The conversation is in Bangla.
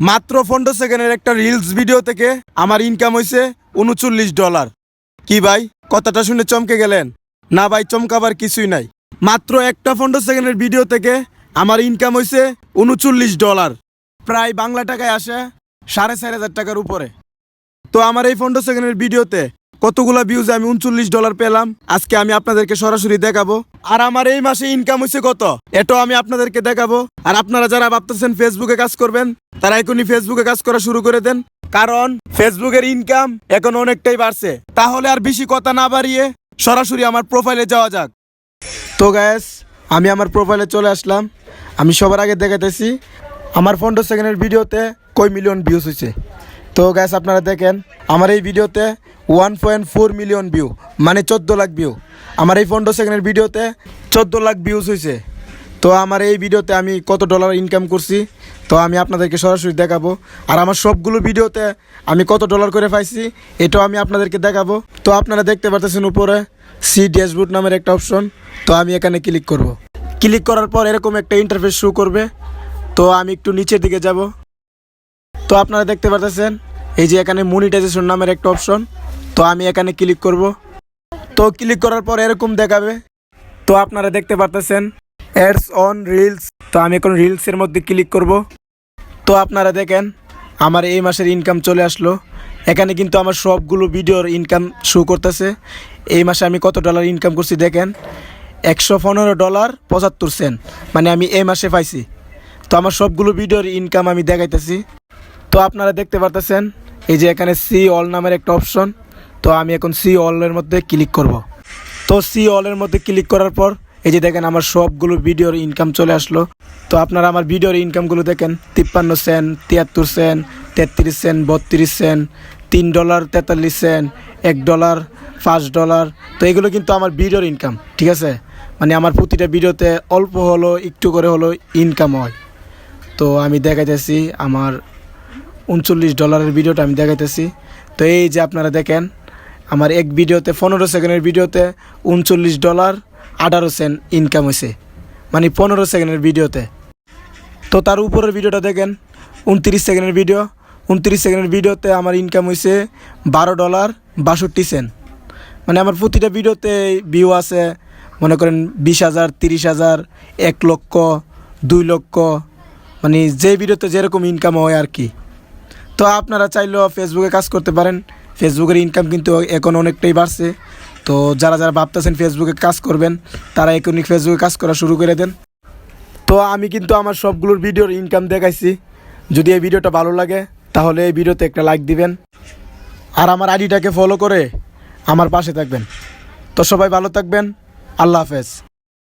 মাত্র পনেরো সেকেন্ডের একটা রিলস ভিডিও থেকে আমার ইনকাম হয়েছে উনচল্লিশ ডলার কি ভাই? কথাটা শুনে চমকে গেলেন? না ভাই, চমকাবার কিছুই নাই। মাত্র একটা পনেরো সেকেন্ডের ভিডিও থেকে আমার ইনকাম হয়েছে উনচল্লিশ ডলার প্রায় বাংলা টাকায় আসে সাড়ে চার হাজার টাকার উপরে। তো আমার এই পনেরো সেকেন্ডের ভিডিওতে কতগুলো ভিউজ আমি উনচল্লিশ ডলার পেলাম? আজকে আমি আপনাদেরকে সরাসরি দেখাবো। আর আমার এই মাসে ইনকাম হয়েছে কত? এটাও আমি আপনাদেরকে দেখাবো। আর আপনারা যারা ভাবতেছেন ফেসবুকে কাজ করবেন তারা এখনই ফেসবুকে কাজ করা শুরু করে দেন। কারণ ফেসবুকের ইনকাম এখন অনেকটাই বাড়ছে। তাহলে আর বেশি কথা না বাড়িয়ে সরাসরি আমার প্রোফাইলে যাওয়া যাক। তো গ্যাস আমি আমার প্রোফাইলে চলে আসলাম। আমি সবার আগে দেখাতেছি আমার পনেরো সেকেন্ডের ভিডিওতে কয় মিলিয়ন ভিউজ হয়েছে তো গ্যাস আপনারা দেখেন, আমার এই ভিডিওতে one point four million view মানে চোদ্দ লাখ ভিউ আমার এই পনেরো সেকেন্ডের ভিডিওতে চোদ্দ লাখ ভিউজ হয়েছে তো আমার এই ভিডিওতে আমি কত ডলার ইনকাম করছি? তো আমি আপনাদেরকে সরাসরি দেখাবো। আর আমার সবগুলো ভিডিওতে আমি কত ডলার করে পাইছি, এটাও আমি আপনাদেরকে দেখাবো। তো আপনারা দেখতে পারতেছেন উপরে সি ড্যাশবোর্ড নামের একটা অপশন তো আমি এখানে ক্লিক করব। ক্লিক করার পর এরকম একটা ইন্টারফেস শো করবে। তো আমি একটু নিচের দিকে যাব। তো আপনারা দেখতে পারতেছেন, এই যে এখানে মনিটাইজেশন নামের একটা অপশন তো আমি এখানে ক্লিক করব। তো ক্লিক করার পর এরকম দেখাবে। তো আপনারা দেখতে পারতেছেন অ্যাডস অন রিলস তো আমি এখন রিলসের মধ্যে ক্লিক করব। তো আপনারা দেখেন, আমার এই মাসের ইনকাম চলে আসলো। এখানে কিন্তু আমার সবগুলো ভিডিওর ইনকাম শো করতেছে। এই মাসে আমি কত ডলার ইনকাম করছি দেখেন? একশো পনেরো ডলার পঁচাত্তর সেন্ট মানে আমি এই মাসে পাইছি। তো আমার সবগুলো ভিডিওর ইনকাম আমি দেখাইতেছি। তো আপনারা দেখতে পারতেছেন, এই যে এখানে সি অল নামের একটা অপশন তো আমি এখন সি অলের মধ্যে ক্লিক করব। তো সি অলের মধ্যে ক্লিক করার পর এই যে দেখেন আমার সবগুলো ভিডিওর ইনকাম চলে আসলো। তো আপনারা আমার ভিডিওর ইনকামগুলো দেখেন, তিপ্পান্ন সেন্ট তিয়াত্তর সেন্ট তেত্রিশ সেন্ট বত্রিশ সেন্ট তিন ডলার তেতাল্লিশ সেন্ট এক ডলার পাঁচ ডলার তো এগুলো কিন্তু আমার ভিডিওর ইনকাম ঠিক আছে? মানে আমার প্রতিটা ভিডিওতে অল্প হলো একটু করে হলো ইনকাম হয়। তো আমি দেখাইতেছি আমার উনচল্লিশ ডলারের ভিডিওটা আমি দেখাইতেছি। তো এই যে আপনারা দেখেন, আমার এক ভিডিওতে, পনেরো সেকেন্ডের ভিডিওতে উনচল্লিশ ডলার আঠারো সেন্ট ইনকাম হয়েছে মানে পনেরো সেকেন্ডের ভিডিওতে। তো তার উপরের ভিডিওটা দেখেন, উনত্রিশ সেকেন্ডের ভিডিও। উনত্রিশ সেকেন্ডের ভিডিওতে আমার ইনকাম হয়েছে বারো ডলার বাষট্টি সেন্ট। মানে আমার প্রতিটা ভিডিওতে ভিউ আছে, মনে করেন বিশ হাজার, তিরিশ হাজার, এক লক্ষ, দুই লক্ষ মানে যে ভিডিওতে যেরকম ইনকাম হয় আর কি। তো আপনারা চাইলেও ফেসবুকে কাজ করতে পারেন। ফেসবুকের ইনকাম কিন্তু এখন অনেকটাই বাড়ছে। তো যারা যারা ভাবতেছেন ফেসবুকে কাজ করবেন, তারা এখনই ফেসবুকে কাজ করা শুরু করে দেন। তো আমি কিন্তু আমার সবগুলোর ভিডিওর ইনকাম দেখাইছি। যদি এই ভিডিওটা ভালো লাগে, তাহলে এই ভিডিওতে একটা লাইক দিবেন। আর আমার আইডিটাকে ফলো করে আমার পাশে থাকবেন। তো সবাই ভালো থাকবেন। আল্লাহ হাফেজ।